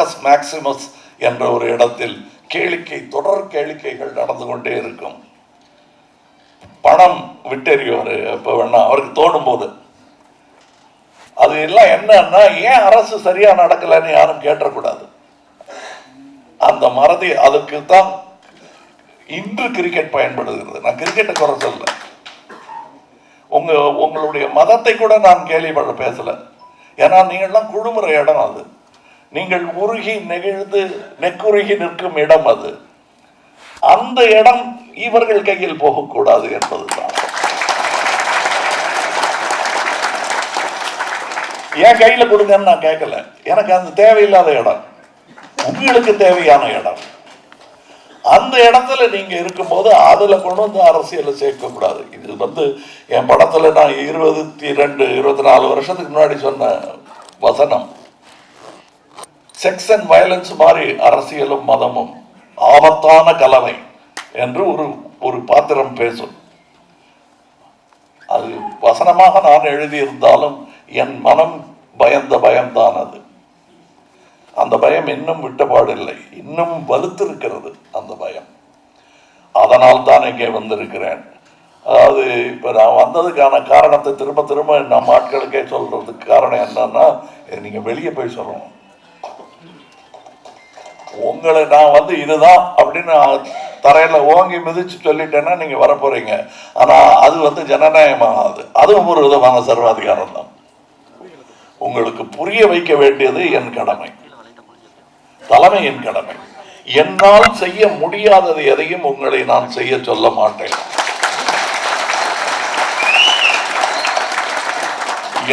Circus Maximus என்ற ஒரு இடத்தில் கேளிக்கை தொடர் கேளிக்கைகள் நடந்து கொண்டே இருக்கும். பணம் விட்டெறியவர் இப்போ வேணா அவருக்கு தோணும் போது. அது எல்லாம் என்னன்னா ஏன் அரசு சரியா நடக்கலன்னு யாரும் கேட்டக்கூடாது. அந்த மறதி அதுக்கு தான் இன்று கிரிக்கெட் பயன்படுகிறது. நான் கிரிக்கெட்டை குறை சொல்ல உங்க உங்களுடைய மதத்தை கூட நான் கேள்விப்பட பேசல. ஏன்னா நீங்கள்லாம் குழுமுற இடம் அது. நீங்கள் உருகி நெகிழ்ந்து நெக்குருகி நிற்கும் இடம் அது. அந்த இடம் இவர்கள் கையில் போகக்கூடாது என்பதுதான். என் கையில கொடுங்கன்னு நான் கேட்கல எனக்கு அந்த தேவையில்லாத இடம். உங்களுக்கு தேவையான இடம். அந்த இடத்துல நீங்க இருக்கும்போது அதுல கொண்டு வந்து அரசியலை சேர்க்க கூடாது. இது வந்து என் படத்துல நான் இருபத்தி ரெண்டு இருபத்தி நாலு வருஷத்துக்கு முன்னாடி சொன்ன வசனம். செக்ஸ் அண்ட் வயலன்ஸ் மாதிரி அரசியலும் மதமும் ஆபத்தான கலவை என்று ஒரு ஒரு பாத்திரம் பேசும். அது வசனமாக நான் எழுதியிருந்தாலும் என் மனம் பயந்த பயம்தான் அது. அந்த பயம் இன்னும் விட்டபாடில்லை. இன்னும் வலுத்திருக்கிறது அந்த பயம். அதனால் தான் இங்கே வந்திருக்கிறேன். அதாவது இப்போ நான் வந்ததுக்கான காரணத்தை திரும்ப திரும்ப நம்ம ஆட்களுக்கே சொல்றதுக்கு காரணம் என்னன்னா நீங்கள் வெளியே போய் சொல்லணும். உங்களை நான் வந்து இதுதான் அப்படின்னு தரையில் ஓங்கி மிதிச்சு சொல்லிட்டேன்னா நீங்க வரப்போறீங்க. ஆனால் ஆனா அது வந்து ஜனநாயகமாகாது. அதுவும் ஒரு விதமான சர்வாதிகாரம் தான். உங்களுக்கு புரிய வைக்க வேண்டியது என் கடமை. தலைமை என் கடமை. என்னால் செய்ய முடியாதது எதையும் உங்களை நான் செய்ய சொல்ல மாட்டேன்.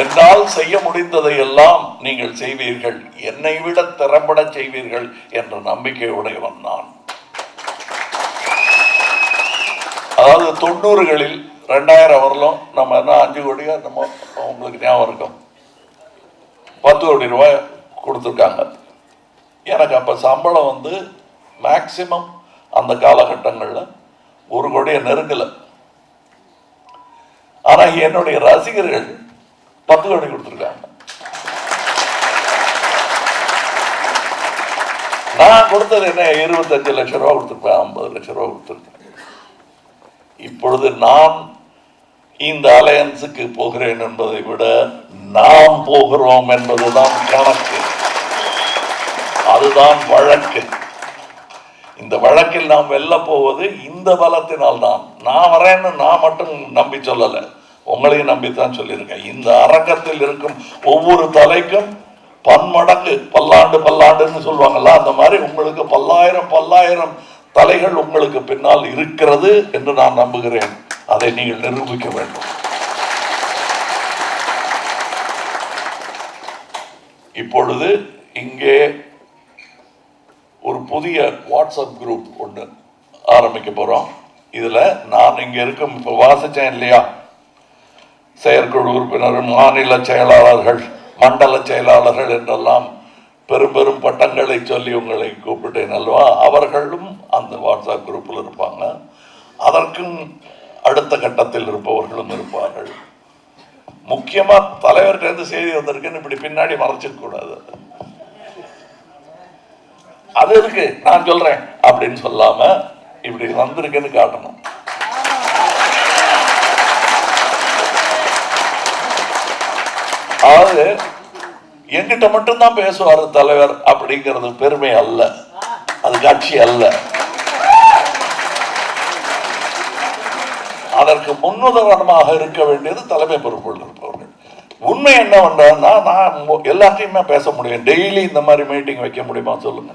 என்னால் செய்ய முடிந்ததை எல்லாம் நீங்கள் செய்வீர்கள். என்னை விட திறம்பட செய்வீர்கள் என்ற நம்பிக்கையுடையவன் நான். அதாவது தொண்ணூறுகளில் ரெண்டாயிரம் வரலும் நம்ம என்ன அஞ்சு கோடியா நம்ம உங்களுக்கு ஞாபகம் இருக்கும். பத்து கோடி ரூபாய் கொடுத்துருக்காங்க. எனக்கு அப்போ சம்பளம் வந்து மேக்சிமம் அந்த காலகட்டங்களில் ஒரு கோடியை நெருங்கலை. ஆனால் என்னுடைய ரசிகர்கள் பத்து கோடி கொடுத்துருக்காங்க. நான் கொடுத்தது என்ன? இருபத்தஞ்சு லட்சம் ரூபா கொடுத்துருப்பேன் ஐம்பது லட்சம் ரூபா கொடுத்துருக்கேன். இப்பொழுது நான் இந்த அலையன்ஸுக்கு போகிறேன் என்பதை விட நாம் போகிறோம் என்பதுதான் கணக்கு. அதுதான் வழக்கு. இந்த வழக்கில் நாம் வெல்ல போவது இந்த பலத்தினால் தான். நான் வரேன்னு நான் மட்டும் நம்பி சொல்லலை. உங்களையும் நம்பித்தான் சொல்லியிருக்கேன். இந்த அரங்கத்தில் இருக்கும் ஒவ்வொரு தலைக்கும் பன்மடங்கு பல்லாண்டு பல்லாண்டுன்னு சொல்லுவாங்கல்ல அந்த மாதிரி உங்களுக்கு பல்லாயிரம் பல்லாயிரம் தலைகள் உங்களுக்கு பின்னால் இருக்கிறது என்று நான் நம்புகிறேன். அதை நீங்கள் நிரூபிக்க வேண்டும். இப்பொழுது இங்கே ஒரு புதிய வாட்ஸ்அப் குரூப் ஒன்று ஆரம்பிக்க போகிறோம் இதில் நான் இங்கே இருக்கும் இப்போ வாசித்தேன் இல்லையா? செயற்குழு உறுப்பினர்கள் மாநில செயலாளர்கள் மண்டல செயலாளர்கள் என்றெல்லாம் பெரும் பெரும் பட்டங்களை சொல்லி உங்களை கூப்பிட்டேன் அல்லவா? அவர்களும் அந்த வாட்ஸ்அப் குரூப்பில் இருப்பாங்க. அதற்கும் அடுத்த கட்டத்தில் இருப்பவர்களும் இருப்பார்கள். முக்கியமாக தலைவர்கிட்ட இருந்து செய்தி வந்திருக்குன்னு இப்படி பின்னாடி மறைச்சிடக்கூடாது அது இருக்கு நான் சொல்றேன். அப்படின்னு சொல்லாம இப்படி வந்திருக்குன்னு காட்டணும். அதாவது என்கிட்ட மட்டும்தான் பேசுவார் தலைவர் அப்படிங்கிறது பெருமை அல்ல. அது காட்சி அல்ல. அதற்கு முன்னுதாரணமாக இருக்க வேண்டியது தலைமை பொறுப்பில் இருப்பவர்கள். உண்மை என்ன என்னவென்றா நான் எல்லாத்தையுமே பேச முடியும். டெய்லி இந்த மாதிரி மீட்டிங் வைக்க முடியுமா சொல்லுங்க.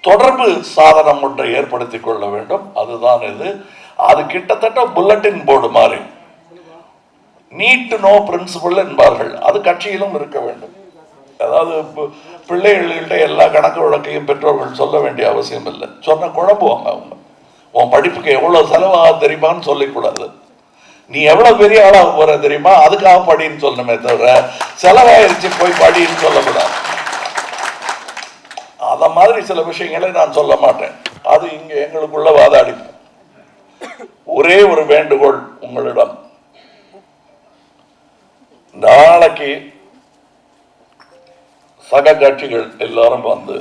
தொடர்பு சாதனம் ஒன்றை ஏற்படுத்திக் கொள்ள வேண்டும். அதுதான் இது. அது கிட்டத்தட்ட புல்லட்டின் போர்டு மாதிரி. நீட் நோ பிரின்சிபல் என்பார்கள். அது கட்சியிலும் இருக்க வேண்டும். அதாவது பிள்ளைகள்கிட்ட எல்லா கணக்கு வழக்கையும் பெற்றோர்கள் சொல்ல வேண்டிய அவசியம் இல்லை சொன்ன குழம்புவாங்க அவங்க உன் படிப்புக்கு எவ்வளோ செலவாக தெரியுமான்னு சொல்லிக்கூடாது. நீ எவ்வளோ பெரிய ஆளாக போகிற தெரியுமா? அதுக்காக படின்னு சொல்லணுமே தவிர செலவாயிருச்சு போய் படின்னு சொல்லக்கூடாது. அதை மாதிரி சில விஷயங்களை நான் சொல்ல மாட்டேன். அது இங்கே எங்களுக்குள்ள வாதாடி ஒரே ஒரு வேண்டுகோள் உங்களிடம். நாளைக்கு சக கட்சிகள் எல்லாரும் வந்து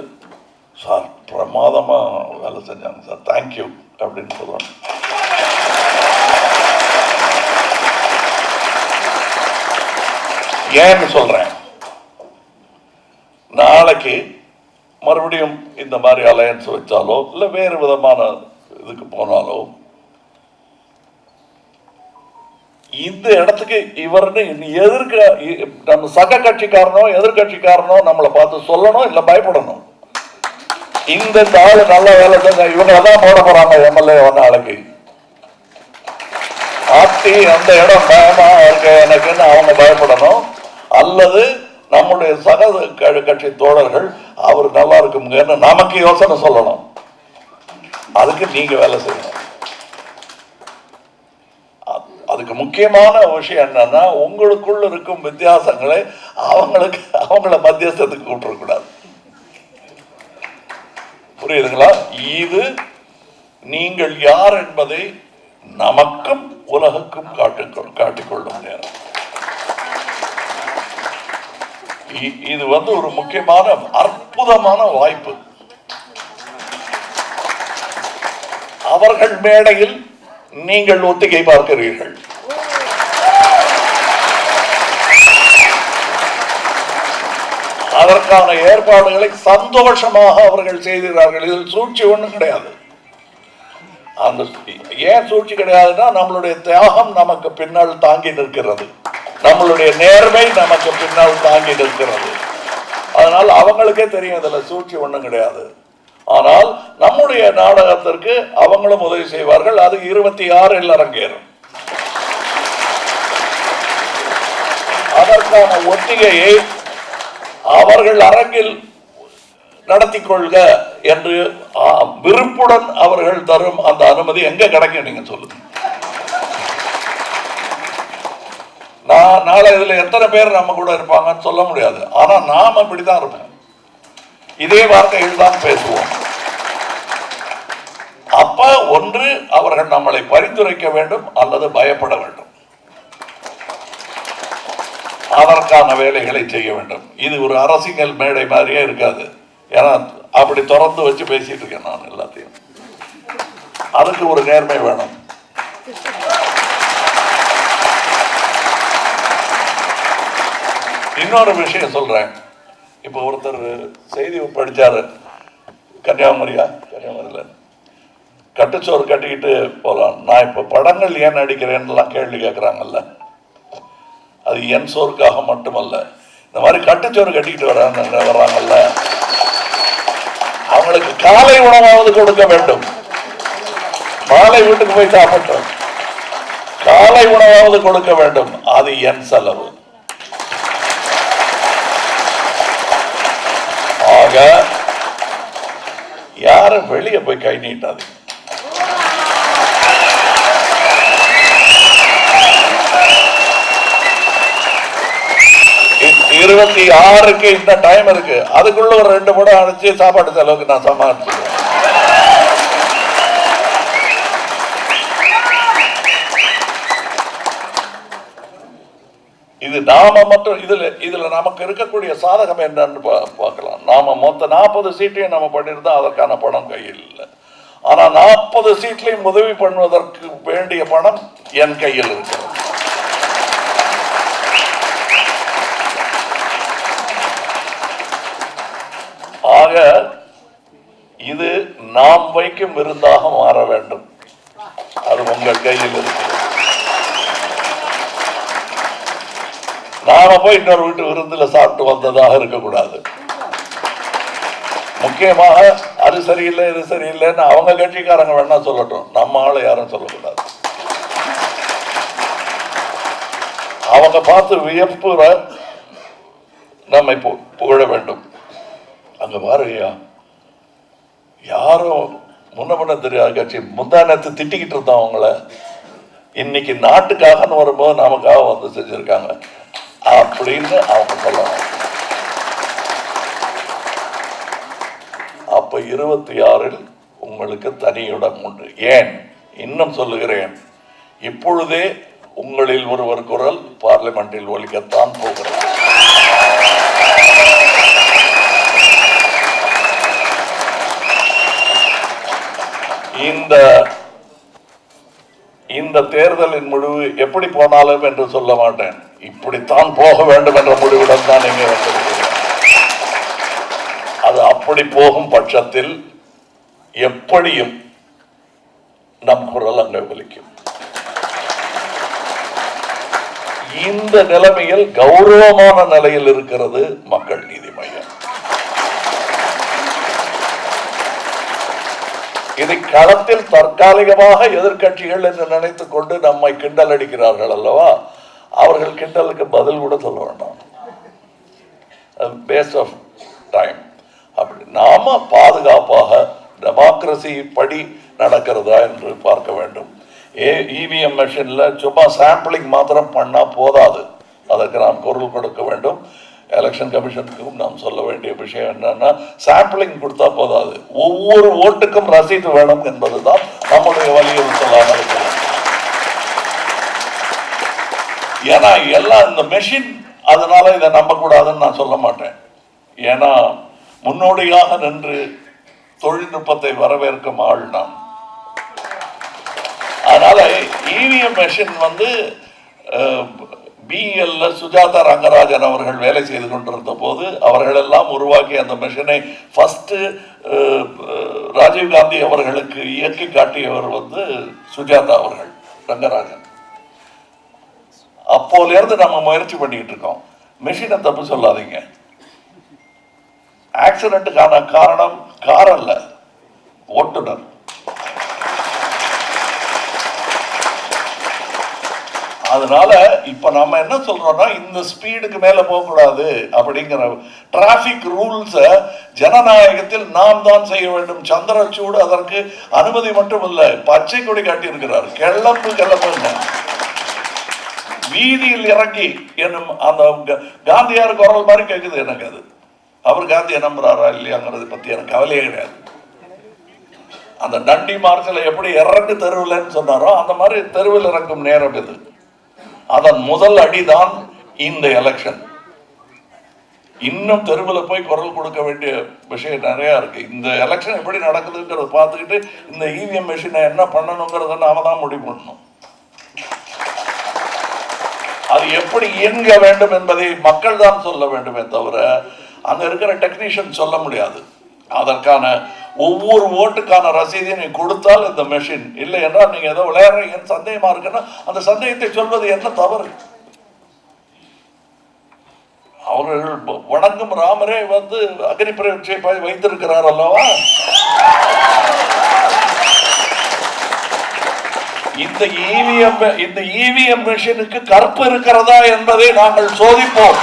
சார் பிரமாதமா வேலை செஞ்சாங்க சார். தேங்க்யூ அப்படின்னு சொல்லுவாங்க. ஏன்னு சொல்றேன். நாளைக்கு மறுபடியும் இந்த மாதிரி அலையன்ஸ் வச்சாலோ இல்லை வேறு விதமான இதுக்கு போனாலோ இந்த இடத்துக்கு இவர்னு எதிர்க்க இ- நம்ம சக கட்சிக்காரனோ எதிர்கட்சிக்காரனோ நம்மளை பார்த்து சொல்லணும் இல்லை பயப்படணும்? இந்த ஆளு நல்ல வேலை செஞ்ச இவங்களை தான் போட போறாங்க எம்எல்ஏ ஒன்று ஆளுக்கு. ஆட்சி அந்த இடம் பயமா இருக்கு எனக்குன்னு அவங்க பயப்படணும். அல்லது நம்முடைய சக கட்சி தோழர்கள் அவர் நல்லா இருக்குங்கன்னு நமக்கு யோசனை சொல்லணும். அதுக்கு நீங்க வேலை செய்யணும். அதுக்கு முக்கியமான விஷயம் என்னன்னா உங்களுக்குள்ள இருக்கும் வித்தியாசங்களை அவங்களுக்கு அவங்கள மத்தியஸ்தத்துக்கு கூப்பிடக்கூடாது. புரியுதுங்களா? இது நீங்கள் யார் என்பதை நமக்கும் உலகுக்கும் காட்டிக்கொள் காட்டிக்கொள்ளும் நேரம். இது வந்து ஒரு முக்கியமான அற்புதமான வாய்ப்பு. அவர்கள் மேடையில் நீங்கள் ஒத்திகை பார்க்கிறீர்கள். அதற்கான ஏற்பாடுகளை சந்தோஷமாக அவர்கள் செய்கிறார்கள் இதில் சூழ்ச்சி ஒன்றும் கிடையாது. அந்த ஏன் சூழ்ச்சி கிடையாதுன்னா நம்மளுடைய தியாகம் நமக்கு பின்னால் தாங்கி நிற்கிறது. நம்மளுடைய நேர்மை நமக்கு பின்னால் தாங்கி நிற்கிறது. அதனால் அவங்களுக்கே தெரியும் இதில் சூழ்ச்சி ஒன்றும் கிடையாது. ஆனால் நம்முடைய நாடகத்திற்கு அவங்களும் உதவி செய்வார்கள். அது இருபத்தி ஆறில் அரங்கேறும். அதற்கான ஒத்திகையை அவர்கள் அரங்கில் நடத்தி கொள்க என்று விருப்புடன் அவர்கள் தரும் அந்த அனுமதி எங்க கிடைக்கும் நீங்க சொல்லுங்க. நான் நாளை இதுல எத்தனை பேர் நம்ம கூட இருப்பாங்கன்னு சொல்ல முடியாது. ஆனா நாம இப்படிதான் இருப்போம். இதே வார்த்தைகள் தான் பேசுவோம். அப்ப ஒன்று அவர்கள் நம்மளை பரிந்துரைக்க வேண்டும் அல்லது பயப்பட வேண்டும். அதற்கான வேலைகளை செய்ய வேண்டும். இது ஒரு அரசியல் மேடை மாதிரியே இருக்காது. ஏன்னா அப்படி திறந்து வச்சு பேசிட்டு இருக்கேன் நான் எல்லாத்தையும். அதுக்கு ஒரு நேர்மை வேணும். இன்னொரு விஷயம் சொல்றேன். இப்போ ஒருத்தர் செய்தி படிச்சாரு. கன்னியாகுமரியா? கன்னியாகுமரியில். கட்டுச்சோறு கட்டிக்கிட்டு போகலாம் நான் இப்போ படங்கள் ஏன் நடிக்கிறேன்னுலாம் கேள்வி கேட்குறாங்கல்ல அது என் சோறுக்காக மட்டுமல்ல. இந்த மாதிரி கட்டுச்சோறு கட்டிக்கிட்டு வராங்க வர்றாங்கல்ல அவங்களுக்கு காலை உணவாவது கொடுக்க வேண்டும். மாலை வீட்டுக்கு போய் சாப்பிட்டோம். காலை உணவாவது கொடுக்க வேண்டும். அது என் செலவு. ஆக யாரும் வெளியே போய் கை நீட்டாதீங்க. இருபத்தி ஆறுக்கு இந்த டைம் இருக்கு. அதுக்குள்ள ஒரு ரெண்டு படம் அடிச்சு சாப்பாடு செலவுக்கு நான் சமாளிச்சுக்கிறேன். இது நாம மட்டும் இதுல இதுல நமக்கு இருக்கக்கூடிய சாதகம் என்னன்னு பா- பார்க்கலாம். நாம மொத்த நாற்பது சீட்டையும் நம்ம பண்ணியிருந்தோம் அதற்கான பணம் கையில் இல்லை ஆனா நாற்பது சீட்லையும் உதவி பண்ணுவதற்கு வேண்டிய பணம் என் கையில் இருக்கிறது ஆக இது நாம் வைக்கும் விருந்தாக மாற வேண்டும். அது உங்கள் கையில் இருக்கிறது நாம போய் இன்னொரு வீட்டு விருந்தில் சாப்பிட்டு வந்ததாக இருக்கக்கூடாது. முக்கியமாக அது சரியில்லை இது சரியில்லைன்னு அவங்க கட்சிக்காரங்க வேணா சொல்லட்டும். நம்ம ஆளை யாரும் சொல்லக்கூடாது. அவங்க பார்த்து வியப்புற நம்மை பு- புகழ வேண்டும். அங்க பாருங்கய்யா. யாரும் முன்ன பண்ண தெரியாத கட்சி. முந்தா நேரத்து திட்டிக்கிட்டு இருந்தோம் அவங்கள. இன்னைக்கு நாட்டுக்காகன்னு வரும்போது நமக்காக வந்து செஞ்சிருக்காங்க. அப்படின்னு அவங்க சொல்லலாம். அப்ப இருபத்தி ஆறில் உங்களுக்கு தனி இடம் உண்டு ஏன்? இன்னும் சொல்லுகிறேன். இப்பொழுதே உங்களில் ஒருவர் குரல் பார்லிமெண்டில் ஒலிக்கத்தான் போகிறது. இந்த இந்த தேர்தலின் முடிவு எப்படி போனாலும் என்று சொல்ல மாட்டேன். இப்படித்தான் போக வேண்டும் என்ற முடிவுடன் தான் இங்கே வந்திருக்கிறேன். அது அப்படி போகும் பட்சத்தில் எப்படியும் நம் குரல் அங்கே ஒலிக்கும். இந்த நிலைமையில் கௌரவமான நிலையில் இருக்கிறது மக்கள் நீதி மையம் இதை களத்தில் தற்காலிகமாக எதிர்க்கட்சிகள் என்று நினைத்துக் கொண்டு நம்மை கிண்டல் அடிக்கிறார்கள் அல்லவா? அவர்கள் கிண்டலுக்கு பதில் கூட சொல்ல வேண்டாம். பேஸ்ட் ஆஃப் டைம் அப்படி நாம பாதுகாப்பாக டெமோக்ரஸி படி நடக்கிறதா என்று பார்க்க வேண்டும். ஏ இவிஎம் மிஷினில் சும்மா சாம்பிளிங் மாத்திரம் பண்ணால் போதாது. அதற்கு நாம் பொருள் கொடுக்க வேண்டும். எலெக்ஷன் கமிஷனுக்கும் நாம் சொல்ல வேண்டிய விஷயம் என்னன்னா சாம்பிளிங் கொடுத்தா போதாது. ஒவ்வொரு ஓட்டுக்கும் ரசீது வேணும் என்பது தான் நம்முடைய வலியுறுத்தலாக இருக்கிறது. ஏன்னா எல்லாம் இந்த மெஷின் அதனால இதை நம்பக்கூடாதுன்னு நான் சொல்ல மாட்டேன். ஏன்னா முன்னோடியாக நின்று தொழில்நுட்பத்தை வரவேற்கும் ஆள் நான் அதனால இவிஎம் மெஷின் வந்து பிஎல்ல சுஜாதா ரங்கராஜன் அவர்கள் வேலை செய்து கொண்டிருந்த போது அவர்கள் எல்லாம் உருவாக்கி அந்த மெஷினை ஃபஸ்ட்டு ராஜீவ்காந்தி அவர்களுக்கு இயக்கி காட்டியவர் வந்து சுஜாதா அவர்கள் ரங்கராஜன். அப்போலேருந்து நம்ம முயற்சி பண்ணிக்கிட்டு இருக்கோம். மிஷினை தப்பு சொல்லாதீங்க. ஆக்சிடென்ட்டுக்கான காரணம் கார் அல்ல ஓட்டுநர். அதனால இப்ப நம்ம என்ன சொல்றோம்னா இந்த ஸ்பீடுக்கு மேல போகக்கூடாது அப்படிங்கிற டிராபிக் ரூல்ஸ ஜனநாயகத்தில் நாம் தான் செய்ய வேண்டும். சந்திரச்சூடு அதற்கு அனுமதி மட்டும் இல்லை பச்சை கொடி காட்டி இருக்கிறார் கிளம்பு கிளம்புங்க. வீதியில் இறங்கி என்னும் அந்த காந்தியார் குரல் மாதிரி கேட்குது எனக்கு அது. அவர் காந்தியை நம்புறாரா இல்லையாங்கிறத பத்தி எனக்கு கவலையே கிடையாது. அந்த நண்டி மார்ச்சில் எப்படி இறங்கு தெருவில்னு சொன்னாரோ அந்த மாதிரி தெருவில் இறங்கும் நேரம் இது. அதன் முதல் அடிதான் இந்த எலெக்ஷன் இன்னும் தெருவில் போய் குரல் கொடுக்க வேண்டிய விஷயம் நிறைய இருக்கு. இந்த எலெக்ஷன் எப்படி நடக்குதுங்கிறத பார்த்துக்கிட்டு இந்த இவிஎம் மிஷினை என்ன பண்ணணுங்கிறத நாம தான் முடிவு பண்ணணும். அது எப்படி இயங்க வேண்டும் என்பதை மக்கள் தான் சொல்ல வேண்டுமே தவிர அங்க இருக்கிற டெக்னீஷியன் சொல்ல முடியாது. அதற்கான ஒவ்வொரு ஓட்டுக்கான ரசீதை நீ கொடுத்தால் இந்த மெஷின் இல்லை என்றால் நீங்கள் ஏதோ விளையாடுறீங்கன்னு சந்தேகமாக இருக்குன்னா அந்த சந்தேகத்தை சொல்வது என்ன தவறு? அவர்கள் வணங்கும் ராமரே வந்து அக்னி பிரச்சை ப- வைத்திருக்கிறார் அல்லவா? இந்த இவிஎம் இந்த இவிஎம் மிஷினுக்கு கற்பு இருக்கிறதா என்பதை நாங்கள் சோதிப்போம்.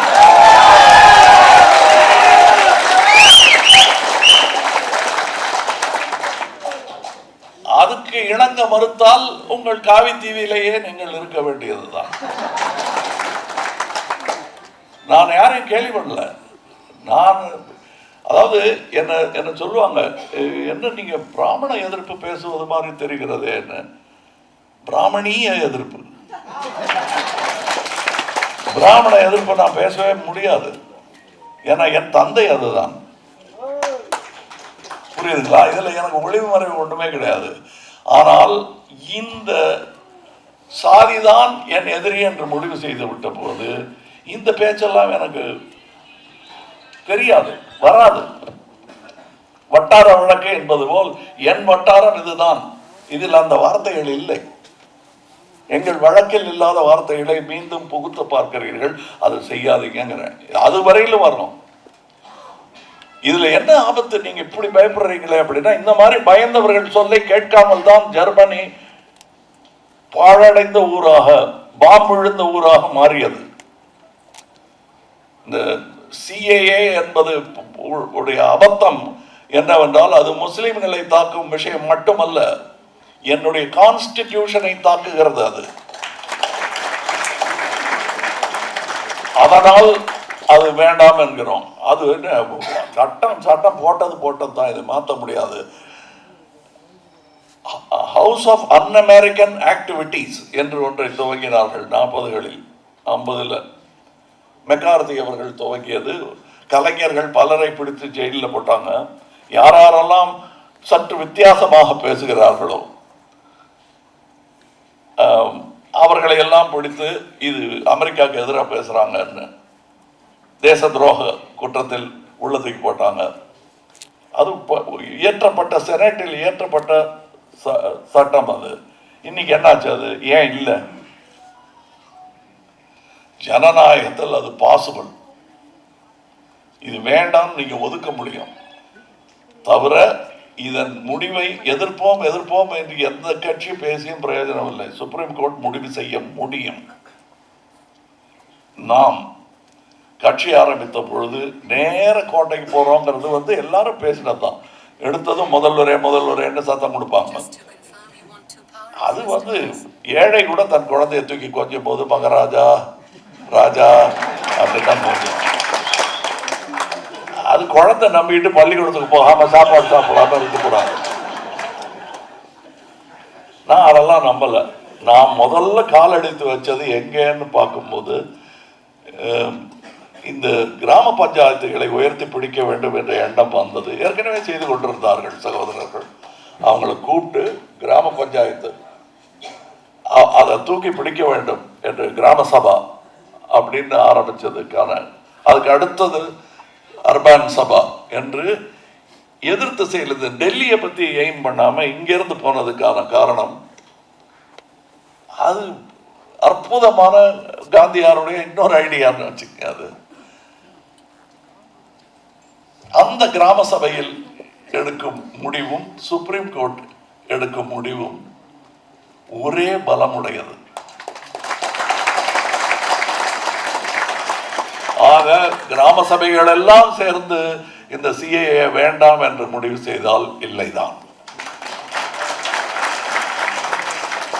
அதுக்கு மறுத்தால் உங்கள் காவித்தீவிலேயே நீங்கள் இருக்க வேண்டியதுதான். நான் யாரையும் கேள்வி பண்ணல. நான் அதாவது என்ன என்ன சொல்லுவாங்க என்ன நீங்க பிராமண எதிர்ப்பு பேசுவது மாதிரி தெரிகிறது என்ன? பிராமணிய எதிர்ப்பு. பிராமண எதிர்ப்பு நான் பேசவே முடியாது. ஏன்னா என் தந்தை அதுதான். புரியுதுங்களா? இதுல எனக்கு ஒளிவு மறைவு ஒன்றுமே கிடையாது. ஆனால் இந்த சாதிதான் என் எதிரி என்று முடிவு செய்து விட்ட போது இந்த பேச்செல்லாம் எனக்கு தெரியாது வராது. வட்டார வழக்கு என்பது போல் என் வட்டாரம் இதுதான். இதில் அந்த வார்த்தைகள் இல்லை. எங்கள் வழக்கில் இல்லாத வார்த்தைகளை மீண்டும் புகுத்து பார்க்கிறீர்கள். அது செய்யாதீங்கிறேன் அது வரையிலும் வரணும். இதுல என்ன ஆபத்து? நீங்க இப்படி பயப்படுறீங்களே அப்படின்னா இந்த மாதிரி பயந்தவர்கள் சொல்லை கேட்காமல் தான் ஜெர்மனி பாழடைந்த ஊராக பாம்பு ஊராக மாறியது. இந்த சிஏஏ என்பது உ- உடைய அபத்தம் என்னவென்றால் அது முஸ்லிம்களை தாக்கும் விஷயம் மட்டுமல்ல என்னுடைய கான்ஸ்டிடியூஷனை தாக்குகிறது அது. அதனால் அது வேண்டாம் என்கிறோம். அது என்ன சட்டம் சட்டம் போட்டது போட்டது தான் இது மாற்ற முடியாது. House of un American activities என்று ஒன்றை துவங்கினார்கள் நாற்பதுகளில் ஐம்பதில். மெக்கார்த்தி அவர்கள் துவங்கியது. கலைஞர்கள் பலரை பிடித்து ஜெயிலில் போட்டாங்க. யாரெல்லாம் சற்று வித்தியாசமாக பேசுகிறார்களோ அவர்களை எல்லாம் பிடித்து இது அமெரிக்காவுக்கு எதிராக பேசுகிறாங்கன்னு தேச துரோக குற்றத்தில் உள்ளதுக்கு போட்டாங்க. அது ப- இயற்றப்பட்ட செனட்டில் இயற்றப்பட்ட ச- சட்டம் அது. இன்னைக்கு என்னாச்சு அது? ஏன் இல்லை? ஜனநாயகத்தில் அது பாசிபிள் இது வேண்டாம் நீங்க ஒதுக்க முடியும். தவிர இதன் முடிவை எதிர்ப்போம் எதிர்ப்போம் என்று எந்த கட்சி பேசியும் பிரயோஜனம் இல்லை சுப்ரீம் கோர்ட் முடிவு செய்ய முடியும். நாம் கட்சி ஆரம்பித்த பொழுது நேர கோட்டைக்கு போறோங்கிறது வந்து எல்லாரும் பேசினதுதான். எடுத்ததும் முதல்வரே முதல்வரேன்னு சத்தம் கொடுப்பாங்க. அது வந்து ஏழை கூட தன் குழந்தைய தூக்கி கொஞ்சம் போது மகராஜா ராஜா அப்படிதான் கொஞ்சம் அது குழந்தை நம்பிட்டு பள்ளிக்கூடத்துக்கு போகாம சாப்பாடு சாப்பிடாம இருக்கக்கூடாது நான் அதெல்லாம் நம்பல. நான் முதல்ல கால் எடுத்து வச்சது எங்கேன்னு பார்க்கும்போது இந்த கிராம பஞ்சாயத்துகளை உயர்த்தி பிடிக்க வேண்டும் என்ற எண்ணம் வந்தது. ஏற்கனவே செய்து கொண்டிருந்தார்கள் சகோதரர்கள். அவங்கள கூப்பிட்டு கிராம பஞ்சாயத்து அதை தூக்கி பிடிக்க வேண்டும் என்று கிராம சபா அப்படின்னு ஆரம்பிச்சதுக்கான அதுக்கு அடுத்தது அர்பான் சபா என்று எதிர் திசையில் டெல்லியை பற்றி எய்ம் பண்ணாமல் இங்கிருந்து போனதுக்கான காரணம் அது அற்புதமான காந்தியாருடைய இன்னொரு ஐடியான்னு வச்சுக்கோங்க அது. அந்த கிராம சபையில் எடுக்கும் முடிவும் சுப்ரீம் கோர்ட் எடுக்கும் முடிவும் ஒரே பலமுடையது. ஆக கிராம சபைகள் எல்லாம் சேர்ந்து இந்த சிஏஏ வேண்டாம் என்று முடிவு செய்தால் இல்லைதான்.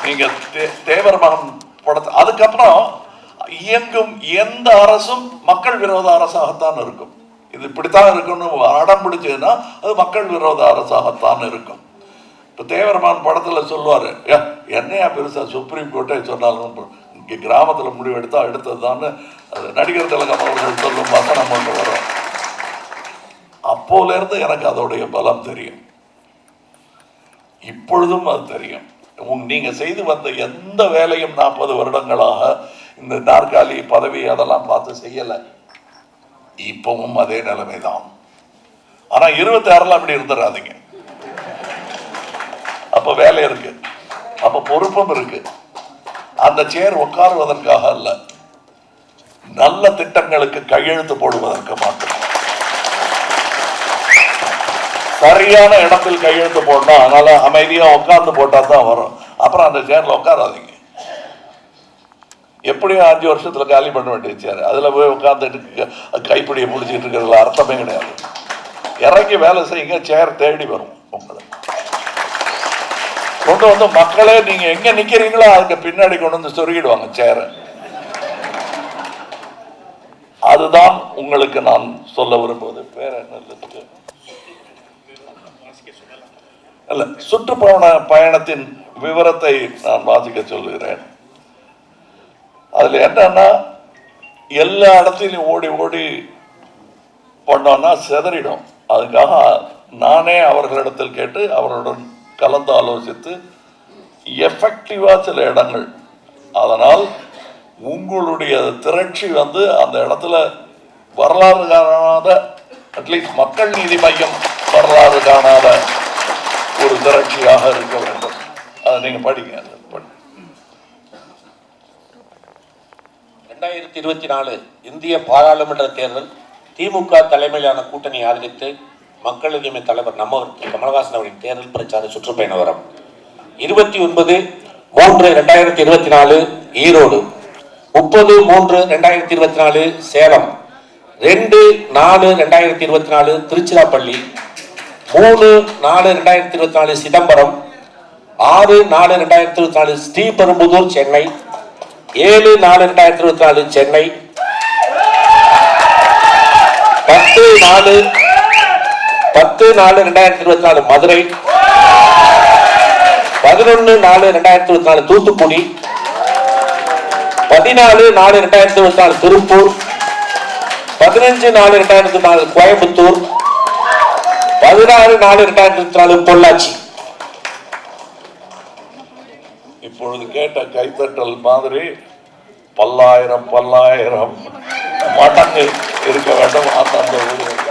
நீங்க தே- தேவர் மகன் படத்தை அதுக்கப்புறம் இயங்கும் எந்த அரசும் மக்கள் விரோத அரசாகத்தான் இருக்கும். இது இப்படித்தான் இருக்கும்னு அடம் பிடிச்சதுன்னா அது மக்கள் விரோத அரசாகத்தான் இருக்கும். இப்போ தேவரமான் படத்தில் சொல்லுவார் "ஏ, என்னையா பெருசாக சுப்ரீம் கோர்ட்டே சொன்னாலும் இங்கே கிராமத்தில் முடிவெடுத்தால் எடுத்தது எடுத்ததுதான்னு அது நடிகர் திலகம் அவர்கள் சொல்லும் வசனம் ஒன்று வரும். அப்போலேருந்து எனக்கு அதோடைய பலம் தெரியும். இப்பொழுதும் அது தெரியும். உங்க- நீங்க செய்து வந்த எந்த வேலையும் நாற்பது வருடங்களாக இந்த நாற்காலி பதவி அதெல்லாம் பார்த்து செய்யலை. இப்பவும் அதே நிலைமை தான் ஆனா இருபத்தி ஆறுல அப்படி இருந்துடாதீங்க அப்ப வேலை இருக்கு. அப்ப பொறுப்பும் இருக்கு. அந்த சேர் உட்காருவதற்காக அல்ல. நல்ல திட்டங்களுக்கு கையெழுத்து போடுவதற்கு மட்டும் சரியான இடத்தில் கையெழுத்து போடணும். அதனால அமைதியா உட்கார்ந்து போட்டா தான் வரும். அப்புறம் அந்த சேர்ல உட்காராதீங்க. எப்படியும் அஞ்சு வருஷத்தில் காலி பண்ண வேண்டிய சேர் அதில் போய் உட்காந்துட்டு கைப்பிடியை முடிச்சுட்டு இருக்கிறதுல அர்த்தமே கிடையாது. இறங்கி வேலை செய்யுங்க சேர் தேடி வரும் உங்களை. கொண்டு வந்து மக்களே நீங்கள் எங்கே நிற்கிறீங்களோ அதுக்கு பின்னாடி கொண்டு வந்து சொருகிடுவாங்க சேரை அதுதான் உங்களுக்கு நான் சொல்ல விரும்புவது. வேற என்ன அல்ல சுற்றுப்பயண பயணத்தின் விவரத்தை நான் வாசிக்க சொல்கிறேன். அதில் என்னன்னா எல்லா இடத்துலையும் ஓடி ஓடி பண்ணோன்னா செதறிடும். அதுக்காக நானே அவர்களிடத்தில் கேட்டு அவர்களுடன் கலந்து ஆலோசித்து எஃபெக்டிவாக சில இடங்கள். அதனால் உங்களுடைய திரட்சி வந்து அந்த இடத்துல வரலாறு காணாத அட்லீஸ்ட் மக்கள் நீதி மையம் வரலாறு காணாத ஒரு திரட்சியாக இருக்க வேண்டும். அதை நீங்கள் படிங்க அதை படி. ரெண்டாயிரத்தி இருபத்தி நாலு இந்திய பாராளுமன்ற தேர்தல் திமுக தலைமையிலான கூட்டணி ஆதரித்து மக்கள் உரிமை தலைவர் நம்மவர் கமல்ஹாசன் அவரின் தேர்தல் பிரச்சார சுற்றுப்பயண வரம். இருபத்தி ஒன்பது மூன்று ரெண்டாயிரத்தி இருபத்தி நாலு ஈரோடு. முப்பது மூன்று ரெண்டாயிரத்தி இருபத்தி நாலு சேலம். ரெண்டு நாலு ரெண்டாயிரத்தி இருபத்தி நாலு திருச்சிராப்பள்ளி. மூணு நாலு ரெண்டாயிரத்தி இருபத்தி நாலு சிதம்பரம். ஆறு நாலு ரெண்டாயிரத்தி இருபத்தி நாலு ஸ்ரீபெரும்புதூர் சென்னை. ஏழு நாலு ரெண்டாயிரத்தி இருபத்தி நாலு சென்னை. பத்து நாலு பத்து நாலு ரெண்டாயிரத்தி இருபத்தி நாலு மதுரை. பதினொன்னு நாலு ரெண்டாயிரத்தி இருபத்தி நாலு தூத்துக்குடி. பதினாலு நாலு ரெண்டாயிரத்தி இருபத்தி நாலு திருப்பூர். பதினஞ்சு நாலு ரெண்டாயிரத்தி நாலு கோயம்புத்தூர். பதினாறு நாலு ரெண்டாயிரத்தி இருபத்தி நாலு பொள்ளாச்சி இப்போ இப்பொழுது கேட்ட கைத்தட்டல் மாதிரி பல்லாயிரம் பல்லாயிரம் மடங்கு இருக்க வேண்டும். அந்தந்த ஊர்களுக்கு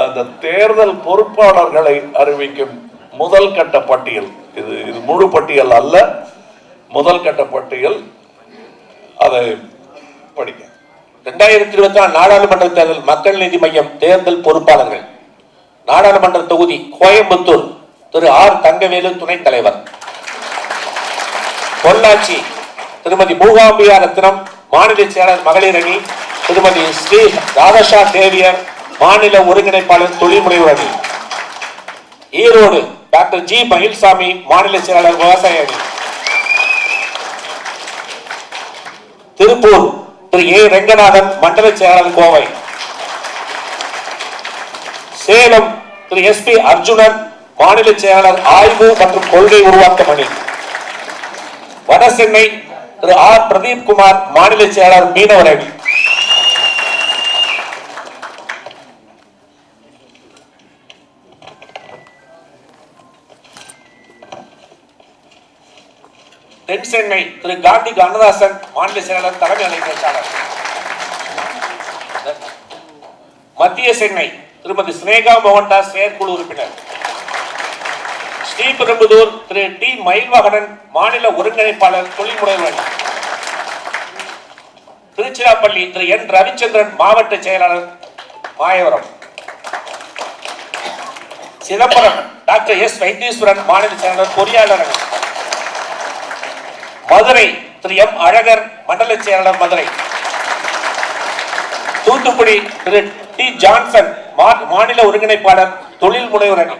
அந்த தேர்தல் பொறுப்பாளர்களை அறிவிக்கும் முதல் கட்ட பட்டியல். இது இது முழு பட்டியல் அல்ல. முதல் கட்ட பட்டியல் அதை படிக்க ரெண்டாயிரத்தி இருபத்தி நாலு நாடாளுமன்ற தேர்தல் மக்கள் நீதி மையம் தேர்தல் பொறுப்பாளர்கள். நாடாளுமன்ற தொகுதி கோயம்புத்தூர் திரு ஆர் தங்கவேலு துணைத் தலைவர். பொள்ளாச்சி திருமதி மூகாம்பியா ரத்னம் மாநில செயலர் மகளிர் அணி திருமதி ஸ்ரீ ராதஷா தேவியர் மாநில ஒருங்கிணைப்பாளர் தொழில் முனைவர் அணி ஈரோடு டாக்டர் ஜி மயில்சாமி மாநில செயலாளர் விவசாய அணி திருப்பூர் திரு ஏ ரெங்கநாதன் மண்டல செயலாளர் கோவை. சேலம் திரு எஸ் பி அர்ஜுனன் மாநில செயலாளர் ஆய்வு மற்றும் கொள்கை உருவாக்கம் அணி வடசென்னை திரு ஆர் பிரதீப் குமார் மாநில செயலாளர் மீனவர் அணி தென் சென்னை திரு காந்தி கண்ணதாசன் மாநில செயலாளர் தலைமை அணை பேச்சாளர் மத்திய சென்னை திருமதி சினேகா மோகன்தாஸ் செயற்குழு உறுப்பினர். ஸ்ரீபெரும்புதூர் திரு டி. மயில்வாகனன் மாநில ஒருங்கிணைப்பாளர் தொழில் முனைவர் திருச்சிராப்பள்ளி திரு என். ரவிச்சந்திரன் மாவட்ட செயலாளர் Mayavaram. Chidambaram doctor S. Vaitheeswaran மாநில செயலாளர் பொறியாளர். மதுரை திரு எம். அழகர் மண்டல செயலாளர் மதுரை. தூத்துக்குடி திரு டி. ஜான்சன் மாநில ஒருங்கிணைப்பாளர் தொழில் முனைவர் அணி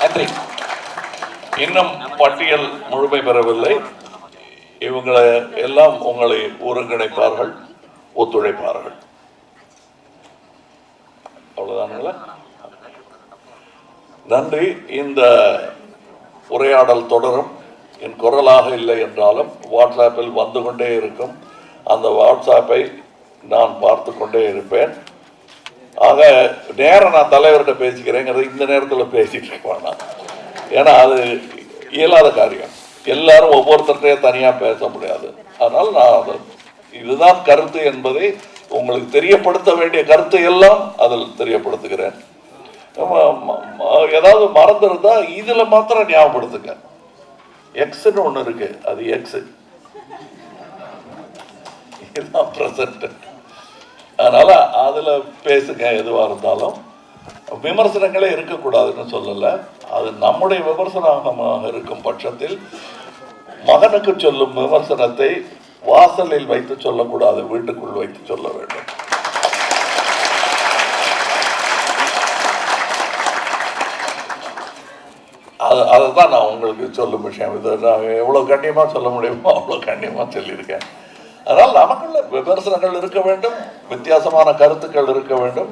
நன்றி. இன்னும் பட்டியல் முழுமை பெறவில்லை. இவங்களை எல்லாம் உங்களை ஒருங்கிணைப்பார்கள் ஒத்துழைப்பார்கள். அவ்வளவுதானுங்களா நன்றி. இந்த உரையாடல் தொடரும். என் குரலாக இல்லை என்றாலும் வாட்ஸ்அப்பில் வந்து கொண்டே இருக்கும். அந்த வாட்ஸ்அப்பை நான் பார்த்து கொண்டே இருப்பேன். ஆக நேரம் நான் தலைவர்கிட்ட பேசிக்கிறேங்கிறது இந்த நேரத்தில் பேசிட்டு இருக்க நான் ஏன்னா அது இயலாத காரியம். எல்லாரும் ஒவ்வொருத்தர்கிட்டயே தனியாக பேச முடியாது. அதனால் நான் அது இதுதான் கருத்து என்பதை உங்களுக்கு தெரியப்படுத்த வேண்டிய கருத்தை எல்லாம் அதில் தெரியப்படுத்துகிறேன். ஏதாவது மறந்துருந்தா இதில் மாத்திரம் ஞாபகப்படுத்துங்க. எக்ஸ்ன்னு ஒன்று இருக்கு. அது எக்ஸ் இதுதான் ப்ரெசன்ட் அதில் பேசுங்க எதுவாக இருந்தாலும் விமர்சனங்களே இருக்கக்கூடாதுன்னு சொல்லலை. அது நம்முடைய விமர்சனமாக இருக்கும் பட்சத்தில் மகனுக்கு சொல்லும் விமர்சனத்தை வாசலில் வைத்து சொல்லக்கூடாது வீட்டுக்குள் வைத்து சொல்ல வேண்டும். அது அதை தான் நான் உங்களுக்கு சொல்லும் விஷயம். இது நான் எவ்வளோ கண்ணியமாக சொல்ல முடியுமோ அவ்வளோ கண்ணியமாக சொல்லியிருக்கேன். அதனால் நமக்குள்ள விமர்சனங்கள் இருக்க வேண்டும் வித்தியாசமான கருத்துக்கள் இருக்க வேண்டும்.